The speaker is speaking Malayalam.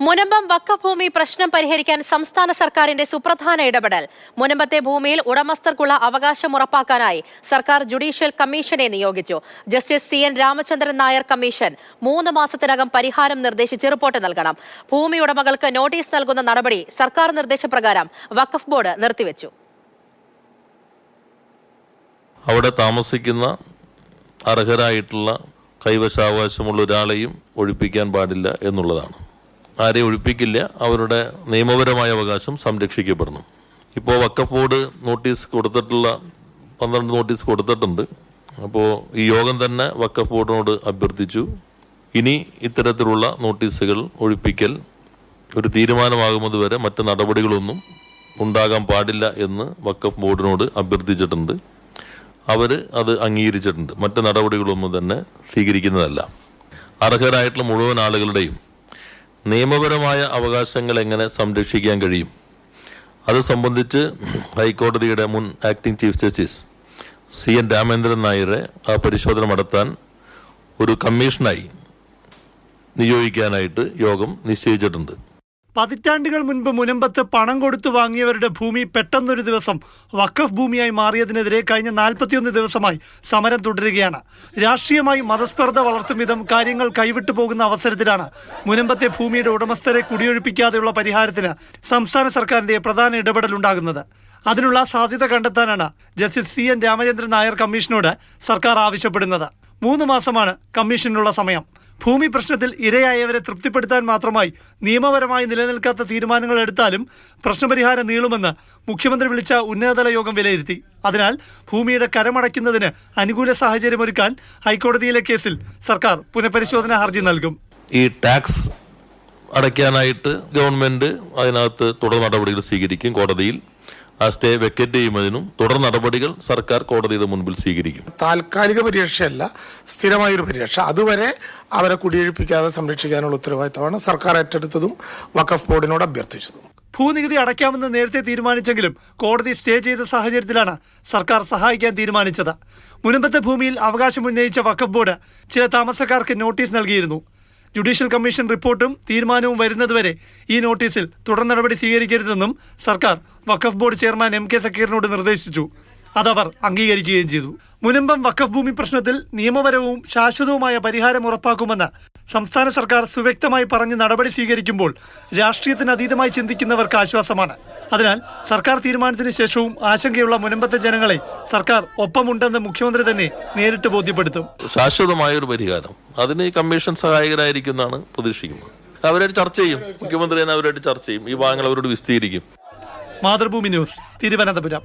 മുനമ്പം വക്കഭൂമി പ്രശ്നം പരിഹരിക്കാൻ സംസ്ഥാന സർക്കാരിന്റെ സുപ്രധാന ഇടപെടൽ. മുനമ്പത്തെ ഭൂമിയിൽ ഉടമസ്ഥർക്കുള്ള അവകാശം ഉറപ്പാക്കാനായി സർക്കാർ ജുഡീഷ്യൽ കമ്മീഷനെ നിയോഗിച്ചു. Justice C N Ramachandran Nair commission മൂന്ന് മാസത്തിനകം പരിഹാരം നിർദ്ദേശിച്ച് റിപ്പോർട്ട് നൽകണം. ഭൂമി ഉടമകൾക്ക് നോട്ടീസ് നൽകുന്ന നടപടി സർക്കാർ നിർദ്ദേശപ്രകാരം വഖഫ് ബോർഡ് നിർത്തിവെച്ചു. അവിടെ താമസിക്കുന്ന അർഹരായിട്ടുള്ള കൈവശാവകാശമുള്ള ഒരാളെയും ഒഴിപ്പിക്കാൻ പാടില്ല എന്നുള്ളതാണ്. ആരെയും ഒഴിപ്പിക്കില്ല അവരുടെ നിയമപരമായ അവകാശം സംരക്ഷിക്കപ്പെടുന്നു. ഇപ്പോൾ വക്കഫ് ബോർഡ് നോട്ടീസ് കൊടുത്തിട്ടുള്ള പന്ത്രണ്ട് നോട്ടീസ് കൊടുത്തിട്ടുണ്ട്. അപ്പോൾ ഈ യോഗം തന്നെ വക്കഫ് ബോർഡിനോട് അഭ്യർത്ഥിച്ചു. ഇനി ഇത്തരത്തിലുള്ള നോട്ടീസുകൾ ഒഴിപ്പിക്കൽ ഒരു തീരുമാനമാകുന്നത് വരെ മറ്റ് നടപടികളൊന്നും ഉണ്ടാകാൻ പാടില്ല എന്ന് വക്കഫ് ബോർഡിനോട് അഭ്യർത്ഥിച്ചിട്ടുണ്ട്. അവർ അത് അംഗീകരിച്ചിട്ടുണ്ട്. മറ്റ് നടപടികളൊന്നും തന്നെ സ്വീകരിക്കുന്നതല്ല. അർഹരായിട്ടുള്ള മുഴുവൻ ആളുകളുടെയും നിയമപരമായ അവകാശങ്ങൾ എങ്ങനെ സംരക്ഷിക്കാൻ കഴിയും? അത് സംബന്ധിച്ച് ഹൈക്കോടതിയുടെ മുൻ acting chief justice C N Ramendran നായരെ ആ പരിശോധന നടത്താൻ ഒരു കമ്മീഷനായി നിയോഗിക്കാനായിട്ട് യോഗം നിശ്ചയിച്ചിട്ടുണ്ട്. പതിറ്റാണ്ടുകൾ മുൻപ് മുനമ്പത്ത് പണം കൊടുത്തു വാങ്ങിയവരുടെ ഭൂമി പെട്ടെന്നൊരു ദിവസം വഖഫ് ഭൂമിയായി മാറിയതിനെതിരെ കഴിഞ്ഞ നാൽപ്പത്തിയൊന്ന് ദിവസമായി സമരം തുടരുകയാണ്. രാഷ്ട്രീയമായി മതസ്പർദ്ധ വളർത്തും വിധം കാര്യങ്ങൾ കൈവിട്ടു പോകുന്ന അവസരത്തിലാണ് മുനമ്പത്തെ ഭൂമിയുടെ ഉടമസ്ഥരെ കുടിയൊഴിപ്പിക്കാതെയുള്ള പരിഹാരത്തിന് സംസ്ഥാന സർക്കാരിന്റെ പ്രധാന ഇടപെടൽ ഉണ്ടാകുന്നത് അതിനുള്ള സാധ്യത കണ്ടെത്താനാണ് justice C N Ramachandran Nair കമ്മീഷനോട് സർക്കാർ ആവശ്യപ്പെടുന്നത്. മൂന്ന് മാസമാണ് കമ്മീഷനുള്ള സമയം. ഭൂമി പ്രശ്നത്തിൽ ഇരയായവരെ തൃപ്തിപ്പെടുത്താൻ മാത്രമായി നിയമപരമായി നിലനിൽക്കാത്ത തീരുമാനങ്ങൾ എടുത്താലും പ്രശ്നപരിഹാരം നീളുമെന്ന് മുഖ്യമന്ത്രി വിളിച്ച ഉന്നതതല യോഗം വിലയിരുത്തി. അതിനാൽ ഭൂമിയുടെ കരമടയ്ക്കുന്നതിന് അനുകൂല സാഹചര്യം ഒരുക്കാൻ ഹൈക്കോടതിയിലെ കേസിൽ സർക്കാർ പുനഃപരിശോധനാ ഹർജി നൽകും. ഈ ടാക്സ് അടയ്ക്കാനായിട്ട് ഗവൺമെന്റ് അതിനകത്ത് തുടർ നടപടികൾ സ്വീകരിക്കും കോടതിയിൽ. ആ സ്റ്റേ വെക്കറ്റ് ചെയ്യുന്നതിനും തുടർ നടപടികൾ സർക്കാർ കോടതിയുടെ മുൻപിൽ സ്വീകരിക്കും. താൽക്കാലിക പരീക്ഷയല്ല സ്ഥിരമായൊരു പരിരക്ഷ. അതുവരെ അവരെ കുടിയൊഴിപ്പിക്കാതെ സംരക്ഷിക്കാനുള്ള ഉത്തരവാദിത്തമാണ് സർക്കാർ ഏറ്റെടുത്തതും വഖഫ് ബോർഡിനോട് അഭ്യർത്ഥിച്ചതും. ഭൂനികുതി അടയ്ക്കാമെന്ന് നേരത്തെ തീരുമാനിച്ചെങ്കിലും കോടതി സ്റ്റേ ചെയ്ത സാഹചര്യത്തിലാണ് സർക്കാർ സഹായിക്കാൻ തീരുമാനിച്ചത്. മുനമ്പത്തെ ഭൂമിയിൽ അവകാശമുന്നയിച്ച വഖഫ് ബോർഡ് ചില താമസക്കാർക്ക് നോട്ടീസ് നൽകിയിരുന്നു. ജുഡീഷ്യൽ കമ്മീഷൻ റിപ്പോർട്ടും തീരുമാനവും വരുന്നതുവരെ ഈ നോട്ടീസിൽ തുടർ നടപടി സ്വീകരിക്കരുതെന്നും സർക്കാർ Waqf board chairman M K സക്കീറിനോട് നിർദ്ദേശിച്ചു. അതവർ അംഗീകരിക്കുകയും ചെയ്തു. മുനമ്പം വഖഫ് ഭൂമി പ്രശ്നത്തിൽ നിയമപരവും ശാശ്വതവുമായ പരിഹാരം ഉറപ്പാക്കുമെന്ന് സംസ്ഥാന സർക്കാർ സുവ്യക്തമായി പറഞ്ഞ് നടപടി സ്വീകരിക്കുമ്പോൾ രാഷ്ട്രീയത്തിന് അതീതമായി ചിന്തിക്കുന്നവർക്ക് ആശ്വാസമാണ്. അതിനാൽ സർക്കാർ തീരുമാനത്തിന് ശേഷവും ആശങ്കയുള്ള മുനമ്പത്തെ ജനങ്ങളെ സർക്കാർ ഒപ്പമുണ്ടെന്ന് മുഖ്യമന്ത്രി തന്നെ നേരിട്ട് ബോധ്യപ്പെടുത്തും. ശാശ്വതമായ ഒരു പരിഹാരം. അതിന് കമ്മീഷൻ സഹായകരായിരിക്കുന്നതാണ് പ്രതീക്ഷിക്കുന്നത്. അവരായിട്ട് ചർച്ച ചെയ്യും. മുഖ്യമന്ത്രി തന്നെ അവരായിട്ട് ചർച്ച ചെയ്യും. ഈ ഭാഗങ്ങൾ അവരോട് വിസ്തീരിക്കും. മാതൃഭൂമി ന്യൂസ് തിരുവനന്തപുരം.